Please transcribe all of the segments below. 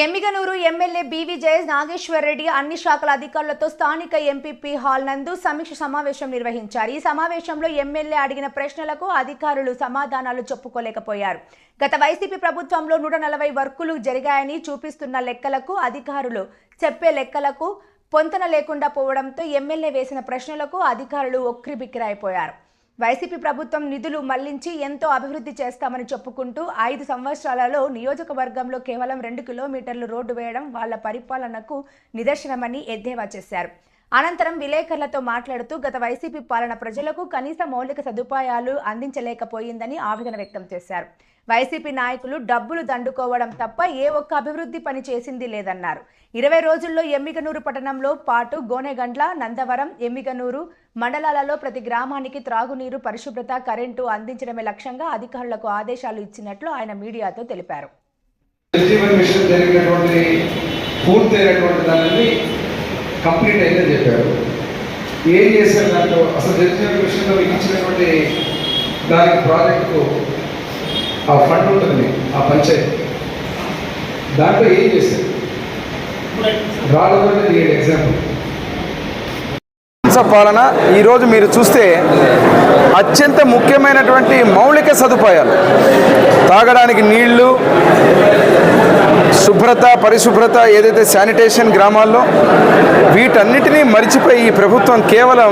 Yemmiganur MLA B V Nageshwar Reddy అన్ని శాఖల అధికారులతో స్థానిక ఎంపీపీ హాల్ నందు సమీక్ష సమావేశం నిర్వహించారు. ఈ సమావేశంలో ఎమ్మెల్యే అడిగిన ప్రశ్నలకు అధికారులు సమాధానాలు చెప్పుకోలేకపోయారు. గత వైసీపీ ప్రభుత్వంలో నూట నలభై వర్కులు జరిగాయని చూపిస్తున్న లెక్కలకు అధికారులు చెప్పే లెక్కలకు పొంతన లేకుండా పోవడంతో ఎమ్మెల్యే వేసిన ప్రశ్నలకు అధికారులు ఒక్కిరిబిక్కిరైపోయారు వైసీపీ ప్రభుత్వం నిధులు మళ్ళించి ఎంతో అభివృద్ధి చేస్తామని చెప్పుకుంటూ ఐదు సంవత్సరాలలో నియోజకవర్గంలో కేవలం రెండు కిలోమీటర్లు రోడ్డు వేయడం వాళ్ళ పరిపాలనకు నిదర్శనమని ఎద్దేవా చేశారు. అనంతరం విలేకరులతో మాట్లాడుతూ గత వైసీపీ పాలన ప్రజలకు కనీస మౌలిక సదుపాయాలు అందించలేకపోయిందని ఆవేదన వ్యక్తం చేశారు. వైసీపీ నాయకులు డబ్బులు దండుకోవడం తప్ప ఏ ఒక్క అభివృద్ధి పని చేసింది లేదన్నారు. ఇరవై రోజుల్లో ఎమ్మిగనూరు పట్టణంలో పాటు గోనెగండ్ల నందవరం ఎమ్మిగనూరు మండలాలలో ప్రతి గ్రామానికి త్రాగునీరు పరిశుభ్రత కరెంటు అందించడమే లక్ష్యంగా అధికారులకు ఆదేశాలు ఇచ్చినట్లు ఆయన మీడియాతో తెలిపారు. కంప్లీట్ అయిందని చెప్పారు. ఏం చేశారు దాంట్లో? అసలు జలజీవన్ మిషన్లో మీకు ఇచ్చినటువంటి దానికి ప్రాజెక్టుకు ఆ ఫండ్ ఉంటుంది ఆ పంచాయతీ. దాంట్లో ఏం చేశారు? రాలేదంటే ఎగ్జాంపుల్ రాష్ట్ర పాలన ఈరోజు మీరు చూస్తే అత్యంత ముఖ్యమైనటువంటి మౌలిక సదుపాయాలు. తాగడానికి నీళ్ళు శుభ్రత పరిశుభ్రత ఏదైతే శానిటేషన్ గ్రామాల్లో వీటన్నిటినీ మరిచిపోయి ఈ ప్రభుత్వం కేవలం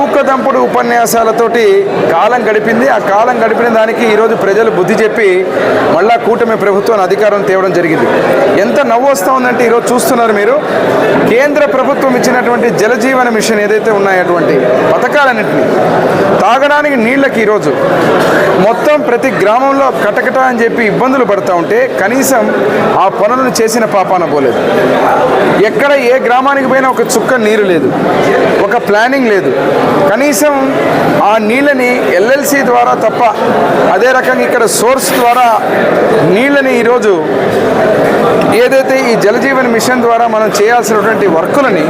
ఊకదంపుడు ఉపన్యాసాలతోటి కాలం గడిపింది. ఆ కాలం గడిపిన దానికి ఈరోజు ప్రజలు బుద్ధి చెప్పి మళ్ళా కూటమి ప్రభుత్వం అధికారం తేవడం జరిగింది. ఎంత నవ్వు వస్తూ ఉందంటే ఈరోజు చూస్తున్నారు మీరు. కేంద్ర ప్రభుత్వం ఇచ్చినటువంటి జలజీవన మిషన్ ఏదైతే ఉన్నాయటువంటి పథకాలన్నింటినీ తాగడానికి నీళ్ళకి ఈరోజు మొత్తం ప్రతి గ్రామంలో కటకట అని చెప్పి ఇబ్బందులు పడుతూ ఉంటే కనీసం ఆ పనులను చేసిన పాపాన పోలేదు. ఎక్కడ ఏ గ్రామానికి పోయినా ఒక చుక్క నీరు లేదు. ఒక ప్లానింగ్ లేదు. కనీసం ఆ నీళ్ళని ఎల్ఎల్సి ద్వారా తప్ప అదే రకంగా ఇక్కడ సోర్స్ ద్వారా నీళ్ళని ఈరోజు ఏదైతే ఈ జలజీవన్ మిషన్ ద్వారా మనం చేయాల్సినటువంటి వర్కులని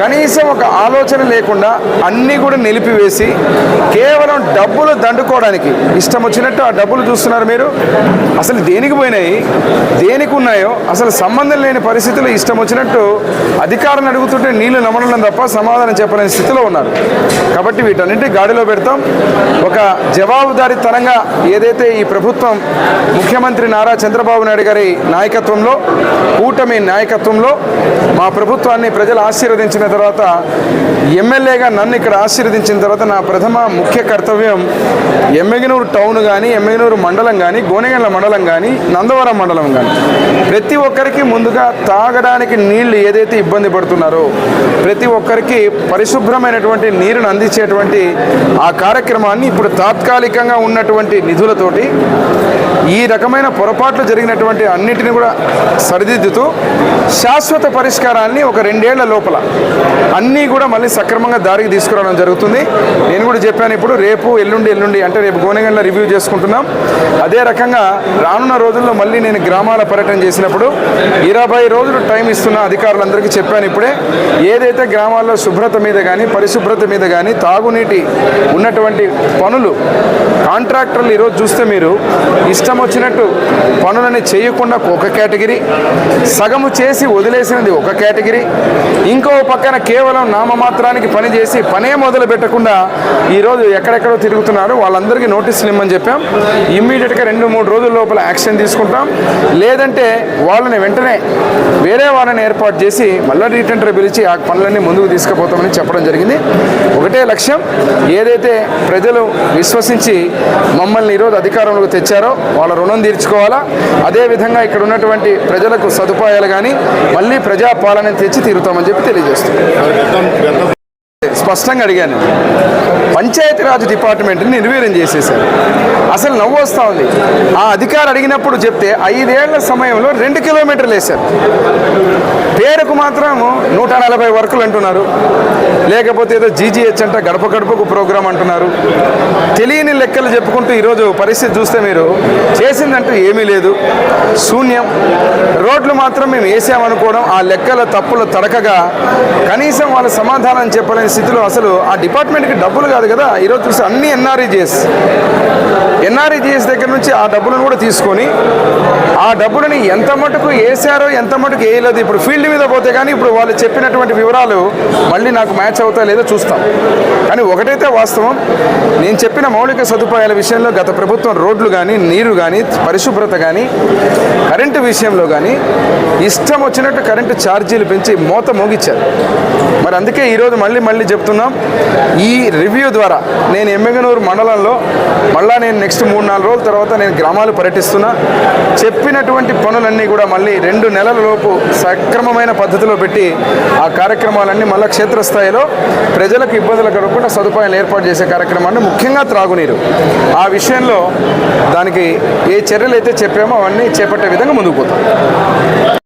కనీసం ఒక ఆలోచన లేకుండా అన్నీ కూడా నిలిపివేసి కేవలం డబ్బులు దండుకోవడానికి ఇష్టం వచ్చినట్టు ఆ డబ్బులు చూస్తున్నారు మీరు? అసలు దేనికి పోయినాయి? దేనికి ఉన్నాయో అసలు సంబంధం లేని పరిస్థితులు ఇష్టం వచ్చినట్టు అధికారులను అడుగుతుంటే నీళ్ళు నమ్మడం తప్ప సమాధానం చెప్పలేని స్థితిలో ఉన్నారు. కాబట్టి వీటన్నింటి గాడిలో పెడతాం. ఒక జవాబుదారీతనంగా ఏదైతే ఈ ప్రభుత్వం ముఖ్యమంత్రి నారా చంద్రబాబు నాయుడు గారి నాయకత్వంలో కూటమి నాయకత్వంలో మా ప్రభుత్వాన్ని ప్రజలు ఆశీర్వదించిన తర్వాత ఎమ్మెల్యేగా నన్ను ఇక్కడ ఆశీర్వదించిన తర్వాత నా ప్రథమ ముఖ్య కర్తవ్యం ఎమ్మెగినూరు టౌన్ కానీ ఎమ్మెగినూరు మండలం కానీ గోనెగండ్ల మండలం కానీ నందవరం మండలం కానీ ప్రతి ఒక్కరికి ముందుగా తాగడానికి నీళ్ళు ఏదైతే ఇబ్బంది పడుతున్నారో ప్రతి ఒక్కరికి పరిశుభ్రమైనటువంటి నీరును అందించేటువంటి ఆ కార్యక్రమాన్ని ఇప్పుడు తాత్కాలికంగా ఉన్నటువంటి నిధులతోటి ఈ రకమైన పొరపాట్లు జరిగినటువంటి అన్నిటిని కూడా సరిదిద్దుతూ శాశ్వత పరిష్కారాన్ని ఒక రెండేళ్ళ లోపల అన్నీ కూడా మళ్ళీ సక్రమంగా దారికి తీసుకురావడం జరుగుతుంది. నేను కూడా చెప్పాను ఇప్పుడు రేపు ఎల్లుండి ఎల్లుండి అంటే రేపు గోనెగండ్ల రివ్యూ చేసుకుంటున్నాం. అదే రకంగా రానున్న రోజుల్లో మళ్ళీ నేను గ్రామాల పర్యటన చేసినప్పుడు ఇరవై రోజులు టైం ఇస్తున్న అధికారులందరికీ చెప్పాను ఇప్పుడే. ఏదైతే గ్రామాల్లో శుభ్రత మీద కానీ పరిశుభ్రత మీద కానీ తాగునీటి ఉన్నటువంటి పనులు కాంట్రాక్టర్లు ఈరోజు చూస్తే మీరు ఇష్టం వచ్చినట్టు పనులని చేయకుండా ఒక కేటగిరీ సగము చేసి వదిలేసినది ఒక కేటగిరీ ఇంకో పక్కన కేవలం నామమాత్రానికి పని చేసి పనే మొదలు పెట్టకుండా ఈరోజు ఎక్కడెక్కడో తిరుగుతున్నారు. వాళ్ళందరికీ నోటీసులు ఇమ్మని చెప్పాం. ఇమ్మీడియట్గా రెండు మూడు రోజుల లోపల యాక్షన్ తీసుకుంటాం. లేదంటే వాళ్ళని వెంటనే వేరే వాళ్ళని ఏర్పాటు చేసి మళ్ళీ రీటెండర్ పిలిచి ఆ పనులన్నీ ముందుకు తీసుకుపోతామని చెప్పడం జరిగింది. ఒకటే లక్ష్యం ఏదైతే ప్రజలు విశ్వసించి మమ్మల్ని ఈరోజు అధికారంలోకి తెచ్చారో వాళ్ళ రుణం తీర్చుకోవాలా? అదేవిధంగా ఇక్కడ ఉన్నటువంటి ప్రజలకు సదుపాయాలు కానీ మళ్ళీ ప్రజాపాలన తెచ్చి తీరుతామని చెప్పి తెలియజేస్తుంది స్పష్టంగా అడిగాను. పంచాయతీరాజ్ డిపార్ట్మెంట్ని నిర్వీర్యం చేసేశారు. అసలు నవ్వు వస్తూ ఉంది. ఆ అధికారి అడిగినప్పుడు చెప్తే ఐదేళ్ళ సమయంలో రెండు కిలోమీటర్లు వేశారు. పేరుకు మాత్రం నూట నలభై వర్కులు అంటున్నారు. లేకపోతే ఏదో జీజీహెచ్ అంట గడప గడపకు ప్రోగ్రాం అంటున్నారు. తెలియని లెక్కలు చెప్పుకుంటూ ఈరోజు పరిస్థితి చూస్తే మీరు చేసిందంటూ ఏమీ లేదు. శూన్యం. రోడ్లు మాత్రం మేము వేసామనుకోవడం ఆ లెక్కల తప్పుల తడకగా కనీసం వాళ్ళ సమాధానం చెప్పలేని స్థితిలో అసలు ఆ డిపార్ట్మెంట్కి డబ్బులు కాదు కదా? ఈరోజు చూస్తే అన్ని ఎన్ఆర్ఈజీఎస్. ఎన్ఆర్ఈజిఎస్ దగ్గర నుంచి ఆ డబ్బులను కూడా తీసుకొని ఆ డబ్బులని ఎంత మటుకు వేసారో ఎంత మటుకు వేయలేదు ఇప్పుడు ఫీల్డ్ మీద పోతే కానీ ఇప్పుడు వాళ్ళు చెప్పినటువంటి వివరాలు మళ్ళీ నాకు మ్యాచ్ అవుతా లేదో చూస్తాం. కానీ ఒకటైతే వాస్తవం నేను చెప్పిన మౌలిక సదుపాయాల విషయంలో గత ప్రభుత్వం రోడ్లు కానీ నీరు కానీ పరిశుభ్రత కానీ కరెంటు విషయంలో కానీ ఇష్టం వచ్చినట్టు కరెంటు ఛార్జీలు పెంచి మోత మోగించారు మరి అందుకే ఈరోజు మళ్ళీ మళ్ళీ చెప్తున్నాం ఈ రివ్యూ ద్వారా నేను ఎమ్మెగనూరు మండలంలో మళ్ళా నేను నెక్స్ట్ మూడు నాలుగు రోజుల తర్వాత నేను గ్రామాలు పర్యటిస్తున్నా. చెప్పినటువంటి పనులన్నీ కూడా మళ్ళీ రెండు నెలల లోపు సక్రమమైన పద్ధతిలో పెట్టి ఆ కార్యక్రమాలన్నీ మళ్ళీ క్షేత్రస్థాయిలో ప్రజలకు ఇబ్బందులు కలగకుండా సదుపాయాలు ఏర్పాటు చేసే కార్యక్రమాన్ని ముఖ్యంగా త్రాగునీరు. ఆ విషయంలో దానికి ఏ చర్యలు అయితే చెప్పామో అవన్నీ చేపట్టే విధంగా ముందుకు పోతాం.